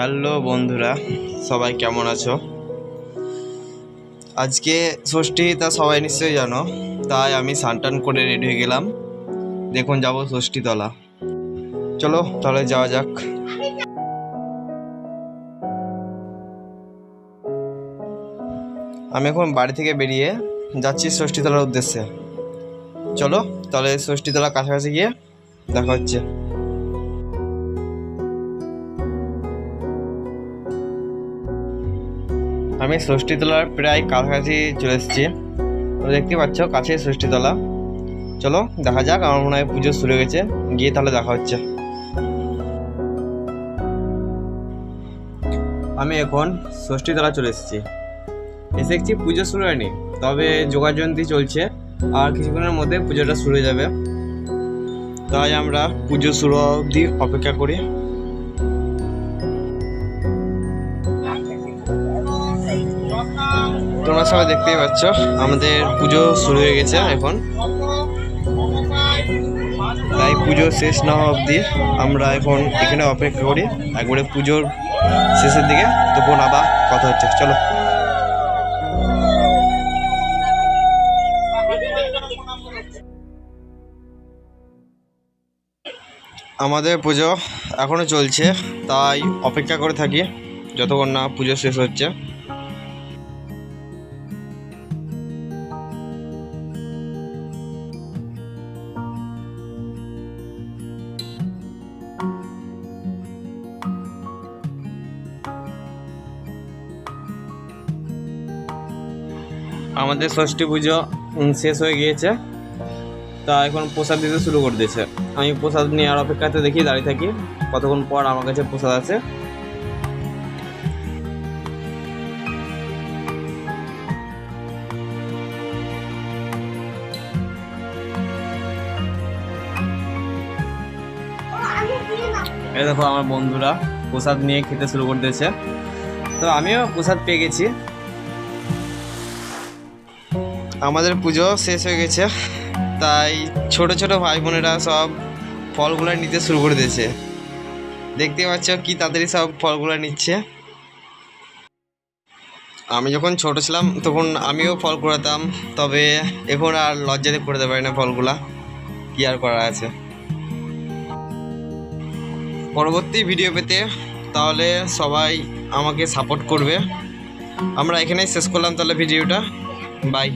Hello বন্ধুরা, সবাই কেমন আছো? আজকে ষষ্ঠী, তা সবাই নিশ্চয়ই জানো, তাই আমি সানটান করে রেডি হয়ে গেলাম। দেখুন, যাব ষষ্ঠী তলা চলো, তাহলে যাওয়া যাক। আমি এখন বাড়ি থেকে বেরিয়ে যাচ্ছি ষষ্ঠীতলার উদ্দেশ্যে। চলো, তাহলে ষষ্ঠীতলা কাছাকাছি গিয়ে দেখা হচ্ছে। আমি ষষ্ঠীতলার প্রায় কাছাকাছি চলে এসেছি। দেখতে পাচ্ছ কাছে ষষ্ঠীতলা চলো, দেখা যাক, আমার মনে হয় পুজো শুরু গেছে। গিয়ে তাহলে দেখা হচ্ছে। আমি এখন ষষ্ঠীতলা চলে এসেছি। এসে দেখছি পুজো শুরু হয়নি, তবে যোগাযন্ত্রী চলছে। আর কিছুক্ষণের মধ্যে পুজোটা শুরু হয়ে যাবে। তাই আমরা পুজো শুরু অবধি অপেক্ষা করি। তোমরা সবাই দেখতেই পাচ্ছ, আমাদের পুজো শুরু হয়ে গেছে এখন। তাই পুজো শেষ না হওয়া অবধি আমরা এখন এখানে অপেক্ষা করি। একবারে পুজোর শেষের দিকে, তখন আবার কথা হচ্ছে। চলো। আমাদের পুজো এখনও চলছে, তাই অপেক্ষা করে থাকি, যতক্ষণ না পুজো শেষ হচ্ছে। আমাদের ষষ্ঠী পুজো শেষ হয়ে গিয়েছে। তা এখন প্রসাদ দিতে শুরু করে দিয়েছে। আমি প্রসাদ নিয়ে আর অপেক্ষাতে দেখি, দাঁড়িয়ে থাকি। কতক্ষণ পর আমার কাছে প্রসাদ আছে। এই দেখো আমার বন্ধুরা, প্রসাদ নিয়ে খেতে শুরু করে দিয়েছে। তো আমিও প্রসাদ পেয়ে গেছি। আমাদের পুজো শেষ হয়ে গেছে। তাই ছোট ছোট ভাই বোনেরা সব ফলগুলো নিতে শুরু করে দিয়েছে। দেখতে পাচ্ছ কি তাড়াতাড়ি সব ফলগুলো নিচ্ছে। আমি যখন ছোট ছিলাম তখন আমিও ফল কুড়াতাম, তবে এখন আর লজ্জাতে কুড়াতে পারি না ফলগুলা। কি আর করা আছে? পরবর্তী ভিডিও পেতে তাহলে সবাই আমাকে সাপোর্ট করবে। আমরা এখানেই শেষ করলাম তাহলে ভিডিওটা বাই